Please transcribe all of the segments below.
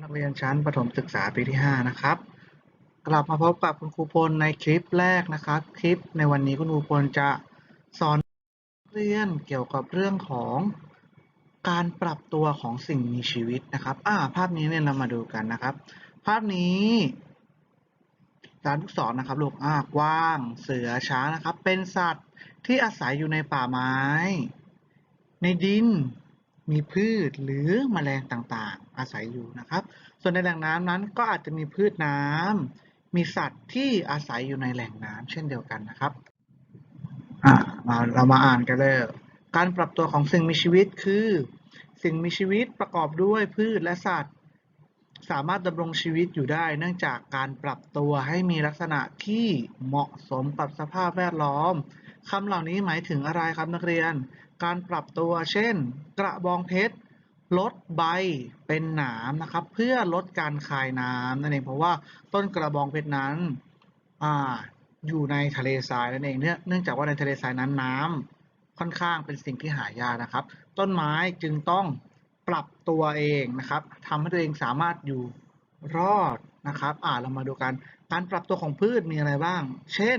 นักเรียนชั้นประถมศึกษาปีที่ 5 นะครับ กลับมาพบกับคุณครูพลในคลิปแรกนะครับ คลิปในวันนี้คุณครูพลจะสอนเรียนเกี่ยวกับเรื่องของการปรับตัวของสิ่งมีชีวิตนะครับอ่าภาพนี้เนี่ยเรามาดูกันนะครับ ภาพนี้ตามลูกศรนะครับลูกอ่ากว้าง เสือช้างนะครับ เป็นสัตว์ที่อาศัยอยู่ในป่าไม้ ในดิน มีพืชหรือแมลงต่างๆ อาศัยอยู่นะครับ ส่วนในแหล่งน้ำนั้นก็อาจจะมีพืชน้ำมีสัตว์ที่อาศัยอยู่ในแหล่งน้ำเช่นเดียวกันนะครับอ่ามาเรามาอ่านกันเลยการปรับตัวของสิ่งมีชีวิตคือ สิ่งมีชีวิตประกอบด้วยพืชและสัตว์ สามารถดำรงชีวิตอยู่ได้ เนื่องจากการปรับตัวให้มีลักษณะที่เหมาะสมกับสภาพแวดล้อม คำเหล่านี้หมายถึงอะไรครับนักเรียน การปรับตัวเช่น กระบองเพชรลดใบเป็นหนามนะครับ เพื่อลดการคายน้ำนั่นเองเพราะว่าต้นกระบองเพชรนั้นอ่าอยู่ในทะเลทรายนั่นเองเนื่องเนื่องจากว่าในทะเลทรายนั้นน้ำค่อนข้างเป็นสิ่งที่หายากนะครับ ต้นไม้จึงต้องปรับตัวเองนะครับทำให้ตัวเองสามารถอยู่รอดนะครับ อ่าเรามาดูกัน การปรับตัวของพืชมีอะไรบ้าง เช่น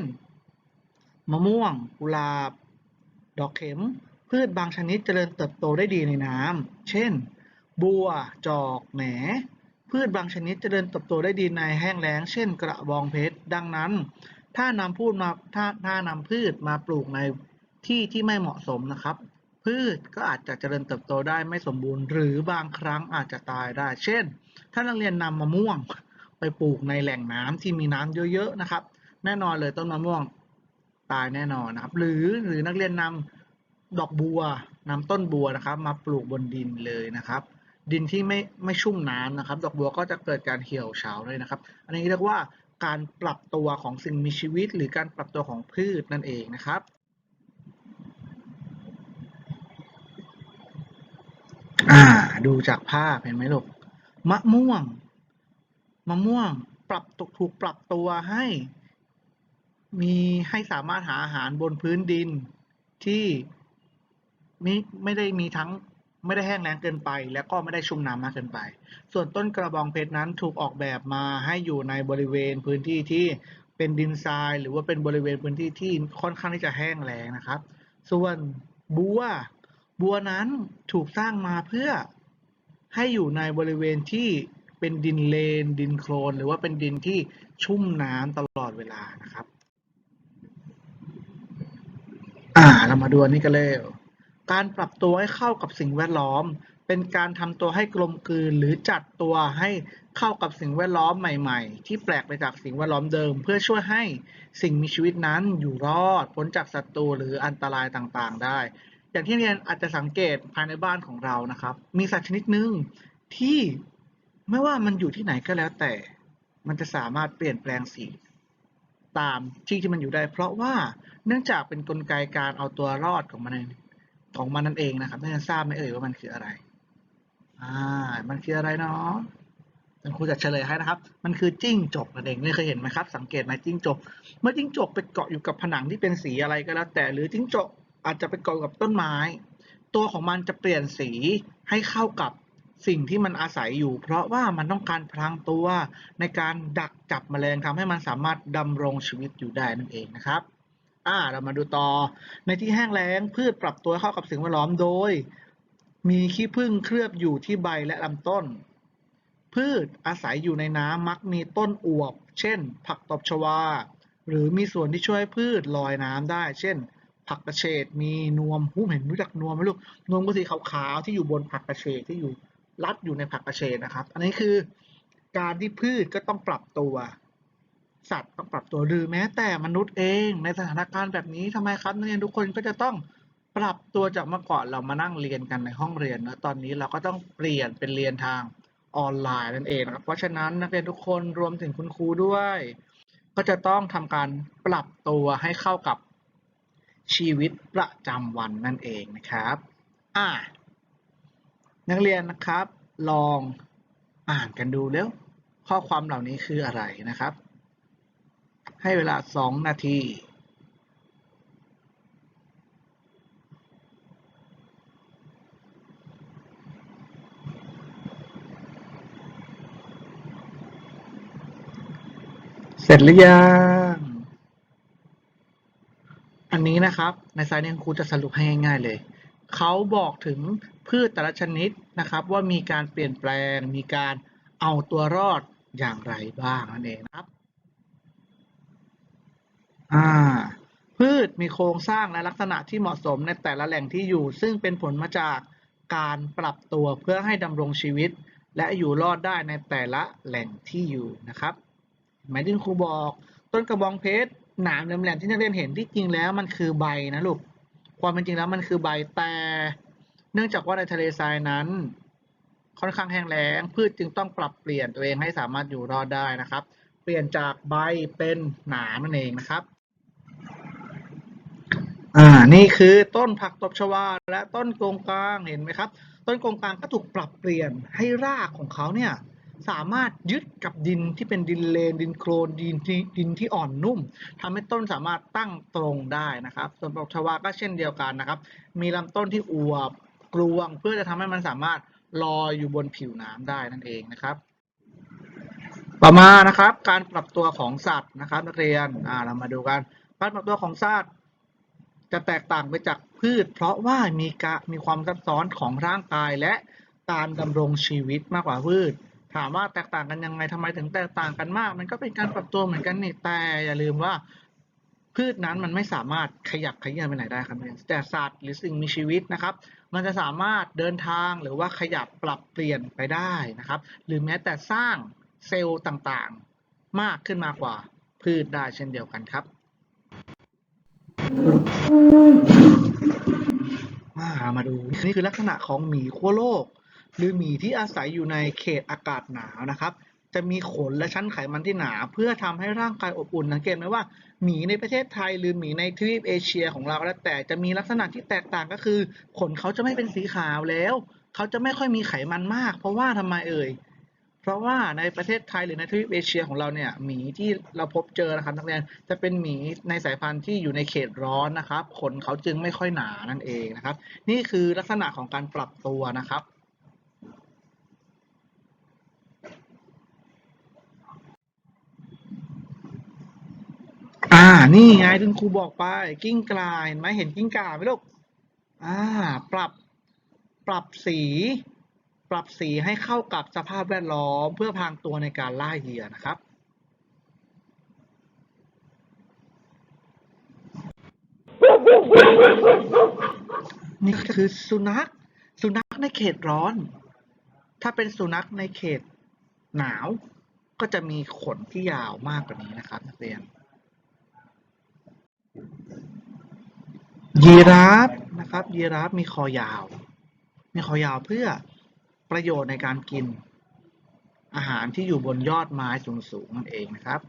มะม่วง กุหลาบ ดอกเข็ม พืชบางชนิดเจริญเติบโตได้ดีในน้ำ เช่น บัว จอก แหน พืชบางชนิดเจริญเติบโตได้ดีในแห้งแล้ง เช่น กระบองเพชร ดังนั้น ถ้านำพูดมา ถ้าถ้านำพืชมาปลูกในที่ที่ไม่เหมาะสมนะครับ พืชก็อาจจะเจริญเติบโตได้ไม่สมบูรณ์ หรือบางครั้งอาจจะตายได้ เช่น ถ้านักเรียนนำมะม่วงไปปลูกในแหล่งน้ำที่มีน้ำเยอะๆนะครับ แน่นอนเลยต้นมะม่วง ตายแน่นอนนะครับ หรือหรือนักเรียนนำดอกบัวนำต้นบัวนะครับ มาปลูกบนดินเลยนะครับ ดินที่ไม่ไม่ชุ่มน้ำนะครับ ดอกบัวก็จะเกิดการเหี่ยวเฉาเลยนะครับ อันนี้เรียกว่าการปรับตัวของสิ่งมีชีวิต หรือการปรับตัวของพืชนั่นเองนะครับอ่าดูจากภาพเห็นไหมลูกมะม่วงมะม่วงปรับตกถูกปรับตัวให้ มีให้สามารถหาอาหารบนพื้นดินที่ไม่ไม่ได้มีทั้งไม่ได้แห้งแล้งเกินไป แล้วก็ไม่ได้ชุ่มน้ำมากเกินไป ส่วนต้นกระบองเพชรนั้นถูกออกแบบมาให้อยู่ในบริเวณพื้นที่ที่เป็นดินทราย หรือว่าเป็นบริเวณพื้นที่ที่ค่อนข้างที่จะแห้งแล้งนะครับ ส่วนบัวบัวนั้นถูกสร้างมาเพื่อให้อยู่ในบริเวณที่เป็นดินเลน ดินโคลน หรือว่าเป็นดินที่ชุ่มน้ำตลอดเวลานะครับ อ่า เรามาดูอันนี้กันเลยการปรับตัวให้เข้ากับสิ่งแวดล้อม เป็นการทำตัวให้กลมกลืนหรือจัดตัวให้เข้ากับสิ่งแวดล้อมใหม่ๆ ที่แปลกไปจากสิ่งแวดล้อมเดิม เพื่อช่วยให้สิ่งมีชีวิตนั้นอยู่รอดพ้นจากศัตรูหรืออันตรายต่างๆ ได้ อย่างที่เรียนอาจจะสังเกตภายในบ้านของเรานะครับ มีสัตว์ชนิดหนึ่งที่ไม่ว่ามันอยู่ที่ไหนก็แล้วแต่ มันจะสามารถเปลี่ยนแปลงสี ตามที่ที่มันอยู่ได้ เพราะว่าเนื่องจากเป็นนกลไกการเอาตัวรอดของมันเองของมันนั่นเองนะครับนักเรียนทราบไหมเอ่ยว่ามันคืออะไรอ่ามันคืออะไรเนาะคุณครูจะเฉลยให้นะครับ มันคือจิ้งจกนั่นเองนี่เคยเห็นไหมครับ สังเกตไหมจิ้งจก เมื่อจิ้งจกไปเกาะอยู่กับผนังที่เป็นสีอะไรก็แล้ว แต่หรือจิ้งจกอาจจะไปเกาะกับต้นไม้ ตัวของมันจะเปลี่ยนสีให้เข้ากับ สิ่งที่มันอาศัยอยู่ เพราะว่ามันต้องการพลางตัวในการดักจับแมลงทำให้มันสามารถดำรงชีวิตอยู่ได้นั่นเองนะครับอ่าเรามาดูต่อ ในที่แห้งแล้งพืชปรับตัวเข้ากับสิ่งแวดล้อมโดย มีขี้ผึ้งเคลือบอยู่ที่ใบและลำต้น พืชอาศัยอยู่ในน้ำมักมีต้นอวบ เช่น ผักตบชวา หรือมีส่วนที่ช่วยพืชลอยน้ำได้ เช่นผักกระเฉดมีนวมผู้เห็นรู้จักนวมไหมลูกนวมก็สีขาวๆที่อยู่บนผักกระเฉดที่อยู่ รัดอยู่ในผักกระเฉดนะครับ อันนี้คือการที่พืชก็ต้องปรับตัว สัตว์ต้องปรับตัวหรือแม้แต่มนุษย์เองในสถานการณ์แบบนี้ทำไมครับนักเรียนทุกคนก็จะต้องปรับตัวจากเมื่อก่อนเรามานั่งเรียนกันในห้องเรียนนะตอนนี้เราก็ต้องเปลี่ยนเป็นเรียนทางออนไลน์นั่นเองนะครับเพราะฉะนั้นนักเรียนทุกคนรวมถึงคุณครูด้วย ก็จะต้องทำการปรับตัวให้เข้ากับชีวิตประจำวันนั่นเองนะครับ อ่า นักเรียนนะครับ ลองอ่านกันดูแล้วข้อความเหล่านี้คืออะไรนะครับ ให้เวลาสองนาทีเสร็จหรือยัง อันนี้นะครับ ในสายนี้ครูจะสรุปให้ง่ายๆเลย เขาบอกถึงพืชแต่ละชนิดนะครับว่ามีการเปลี่ยนแปลง มีการเอาตัวรอดอย่างไรบ้างนั่นเองนะครับอ่าพืชมีโครงสร้างและลักษณะที่เหมาะสมในแต่ละแหล่งที่อยู่ ซึ่งเป็นผลมาจากการปรับตัวเพื่อให้ดำรงชีวิต และอยู่รอดได้ในแต่ละแหล่งที่อยู่นะครับหมายถึงครูบอก ต้นกระบองเพชรหนามแหลมๆที่นักเรียนเห็นที่จริงแล้วมันคือใบนะลูก ความเป็นจริงแล้วมันคือใบแต่เนื่องจากว่าในทะเลทรายนั้น ค่อนข้างแห้งแล้ง พืชจึงต้องปรับเปลี่ยนตัวเองให้สามารถอยู่รอดได้นะครับ เปลี่ยนจากใบเป็นหนามนั่นเองนะครับ อ่านี่คือต้นผักตบชวาและต้นโกงกลางเห็นไหมครับ ต้นโกงกลางก็ถูกปรับเปลี่ยนให้รากของเขาเนี่ย สามารถยึดกับดินที่เป็นดินเลนดินโคลนดินที่ดินที่อ่อนนุ่มทำให้ต้นสามารถตั้งตรงได้นะครับ ส่วนผักชวาก็เช่นเดียวกันนะครับ มีลำต้นที่อวบกลวง เพื่อจะทำให้มันสามารถลอยอยู่บนผิวน้ำได้นั่นเองนะครับต่อมานะครับการปรับตัวของสัตว์นะครับ นักเรียนอ่าเรามาดูกันการปรับตัวของสัตว์จะแตกต่างไปจากพืช เพราะว่ามีกะมีความซับซ้อนของร่างกายและการดำรงชีวิตมากกว่าพืช ถามว่าแตกต่างกันยังไงทำไมถึงแตกต่างกันมาก มันก็เป็นการปรับตัวเหมือนกันนี่แต่อย่าลืมว่า พืชนั้นมันไม่สามารถขยับขยื่นไปไหนได้ครับแต่สัตว์หรือสิ่งมีชีวิตนะครับ มันจะสามารถเดินทางหรือว่าขยับปรับเปลี่ยนไปได้นะครับ หรือแม้แต่สร้างเซลล์ต่างๆ มากขึ้นมากกว่าพืชได้เช่นเดียวกันครับมามาดูนี่คือลักษณะของหมีขั้วโลก หรือหมีที่อาศัยอยู่ในเขตอากาศหนาวนะครับ จะมีขนและชั้นไขมันที่หนา เพื่อทำให้ร่างกายอบอุ่นสังเกตไหมว่าหมีในประเทศไทยหรือหมีในทวีปเอเชียของเราแล้วแต่จะมีลักษณะที่แตกต่างก็คือ ขนเขาจะไม่เป็นสีขาวแล้วเขาจะไม่ค่อยมีไขมันมาก เพราะว่าทำไมเอ่ยเพราะว่าในประเทศไทยหรือในทวีปเอเชียของเราเนี่ยหมีที่เราพบเจอนะครับนักเรียนจะเป็นหมีในสายพันธุ์ที่อยู่ในเขตร้อนนะครับขนเขาจึงไม่ค่อยหนานั่นเองนะครับ นี่คือลักษณะของการปรับตัวนะครับ อ่า นี่ไงที่ครูบอกไป กิ้งกลาเห็นไหมเห็นกิ้งก่าไหมลูกอ่า ปรับปรับสี ปรับสีให้เข้ากับสภาพแวดล้อม เพื่อพรางตัวในการล่าเหยื่อนะครับ นี่คือสุนัข สุนัขในเขตร้อน ถ้าเป็นสุนัขในเขตหนาว ก็จะมีขนที่ยาวมากกว่านี้นะครับนักเรียน ยีราฟนะครับยีราฟมีคอยาว มีคอยาวเพื่อประโยชน์ในการกิน อาหารที่อยู่บนยอดไม้สูงๆนั่นเองนะครับ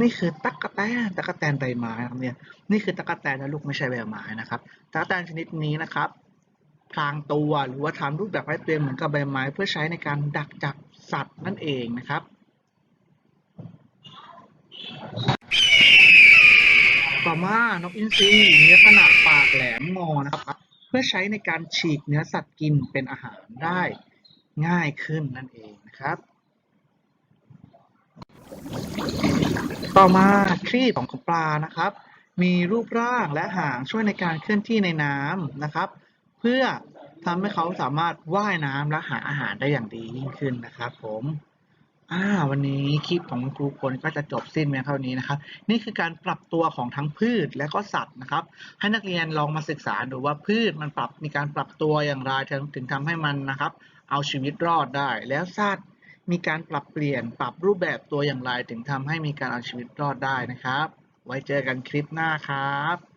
นี่คือตั๊กแตนตั๊กแตนใบไม้ครับเนี่ยนี่คือตั๊กแตนนะลูกไม่ใช่ใบไม้นะครับตั๊กแตนชนิดนี้นะครับพรางตัวหรือว่าทำรูปแบบให้เต็มเหมือนกับใบไม้ เพื่อใช้ในการดักจับสัตว์นั่นเองนะครับ ต่อมานกอินทรีมีลักษณะปากแหลมงอนะครับ เพื่อใช้ในการฉีกเนื้อสัตว์กินเป็นอาหารได้ง่ายขึ้นนั่นเองนะครับ ต่อมาครีบของปลานะครับ มีรูปร่างและหางช่วยในการเคลื่อนที่ในน้ำนะครับ เพื่อทำให้เขาสามารถว่ายน้ำและหาอาหารได้อย่างดียิ่งขึ้นนะครับผม อ่าวันนี้คลิปของครูคนก็จะจบสิ้นเพียงเท่านี้นะครับ นี่คือการปรับตัวของทั้งพืชและก็สัตว์นะครับ ให้นักเรียนลองมาศึกษาดูว่าพืชมันปรับมีการปรับตัวอย่างไรถึงถึงทำให้มันนะครับ เอาชีวิตรอดได้ แล้วสัตว์มีการปรับเปลี่ยนปรับรูปแบบตัวอย่างไรถึงทำให้มีการเอาชีวิตรอดได้นะครับ ไว้เจอกันคลิปหน้าครับ